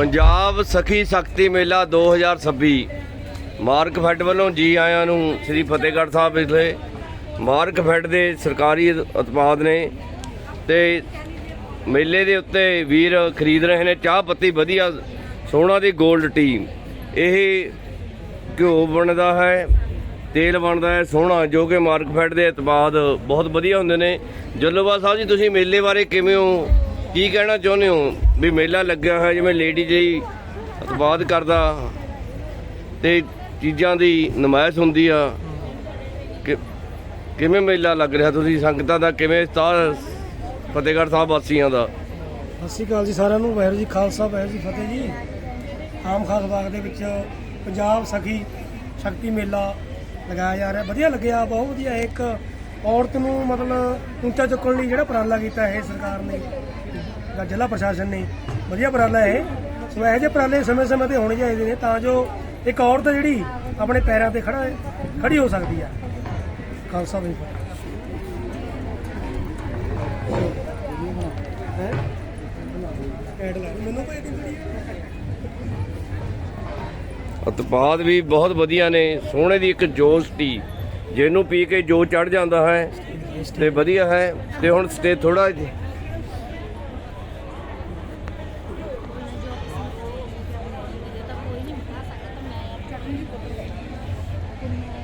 ਪੰਜਾਬ ਸਖੀ ਸ਼ਕਤੀ ਮੇਲਾ 2026 mark fed ਵੱਲੋਂ ਜੀ ਆਇਆਂ ਨੂੰ ਸ੍ਰੀ ਫਤਿਹਗੜ੍ਹ ਸਾਹਿਬ ਵਿਖੇ ਮਾਰਕ ਫੈਡ ਦੇ ਸਰਕਾਰੀ ਉਤਪਾਦ ਨੇ ਤੇ ਮੇਲੇ ਦੇ ਉੱਤੇ ਵੀਰ ਖਰੀਦ ਰਹੇ ਨੇ, ਚਾਹ ਪੱਤੀ ਵਧੀਆ ਸੋਨਾ ਦੀ 골ਡ ਟੀ ਇਹ ਘਿਓ ਬਣਦਾ ਹੈ, ਤੇਲ ਬਣਦਾ ਹੈ, ਸੋਹਣਾ, ਜੋ ਕਿ ਮਾਰਕ ਫੈਡ ਦੇ ਉਤਪਾਦ ਬਹੁਤ ਵਧੀਆ ਹੁੰਦੇ ਨੇ। ਜੱਲੋਬਾ ਸਾਹਿਬ ਜੀ, ਤੁਸੀਂ ਮੇਲੇ ਬਾਰੇ ਕਿਵੇਂ ਹੋ? ਕੀ ਕਹਿਣਾ ਚਾਹੁੰਦੇ ਹੋ? ਵੀ ਮੇਲਾ ਲੱਗਿਆ ਹੋਇਆ, ਜਿਵੇਂ ਲੇਡੀ ਲਈ ਉਤਪਾਦ ਕਰਦਾ, ਤੇ ਚੀਜ਼ਾਂ ਦੀ ਨਮਾਇਸ਼ ਹੁੰਦੀ ਆ। ਕਿ ਕਿਵੇਂ ਮੇਲਾ ਲੱਗ ਰਿਹਾ? ਤੁਸੀਂ ਸੰਗਤਾਂ ਦਾ ਕਿਵੇਂ ਸਤਾਰ ਫਤਿਹਗੜ੍ਹ ਸਾਹਿਬ ਵਾਸੀਆਂ ਦਾ? ਸਤਿ ਸ਼੍ਰੀ ਅਕਾਲ ਜੀ ਸਾਰਿਆਂ ਨੂੰ। ਵਾਹਿਗੁਰੂ ਜੀ ਖਾਲਸਾ, ਵਾਹਿਗੁਰੂ ਜੀ ਫਤਿਹ ਜੀ। ਆਮ ਖਾਸ ਬਾਗ ਦੇ ਵਿੱਚ ਪੰਜਾਬ ਸਖੀ ਸ਼ਕਤੀ ਮੇਲਾ ਲਗਾਇਆ ਜਾ ਰਿਹਾ। ਵਧੀਆ ਲੱਗਿਆ, ਬਹੁਤ ਵਧੀਆ। ਇੱਕ ਔਰਤ ਨੂੰ ਮਤਲਬ ਉੱਚਾ ਚੁੱਕਣ ਲਈ ਜਿਹੜਾ ਉਪਰਾਲਾ ਕੀਤਾ ਇਹ ਸਰਕਾਰ ਨੇ ਜਾਂ ਜ਼ਿਲ੍ਹਾ ਪ੍ਰਸ਼ਾਸਨ ਨੇ, ਵਧੀਆ ਉਪਰਾਲਾ ਇਹ। ਸੋ ਇਹੋ ਜਿਹੇ ਉਪਰਾਲੇ ਸਮੇਂ-ਸਮੇਂ ਤੇ ਹੋਣੇ ਚਾਹੀਦੇ ਨੇ ਤਾਂ ਜੋ ਇੱਕ ਔਰਤ ਜਿਹੜੀ ਆਪਣੇ ਪੈਰਾਂ ਤੇ ਖੜਾ ਖੜੀ ਹੋ ਸਕਦੀ ਹੈ ਖਾਲਸਾ ਵਾਹਿਗੁਰੂ। ਉਤਪਾਦ ਵੀ ਬਹੁਤ ਵਧੀਆ ਨੇ ਸੋਹਣੇ ਦੀ ਇੱਕ ਜੋਸ਼ ਟੀ। ਜਿਹਨੂੰ ਪੀ ਕੇ ਜੋ ਚੜ ਜਾਂਦਾ ਹੈ ਤੇ ਵਧੀਆ ਹੈ ਤੇ ਹੁਣ ਸਟੇ ਥੋੜਾ Thank.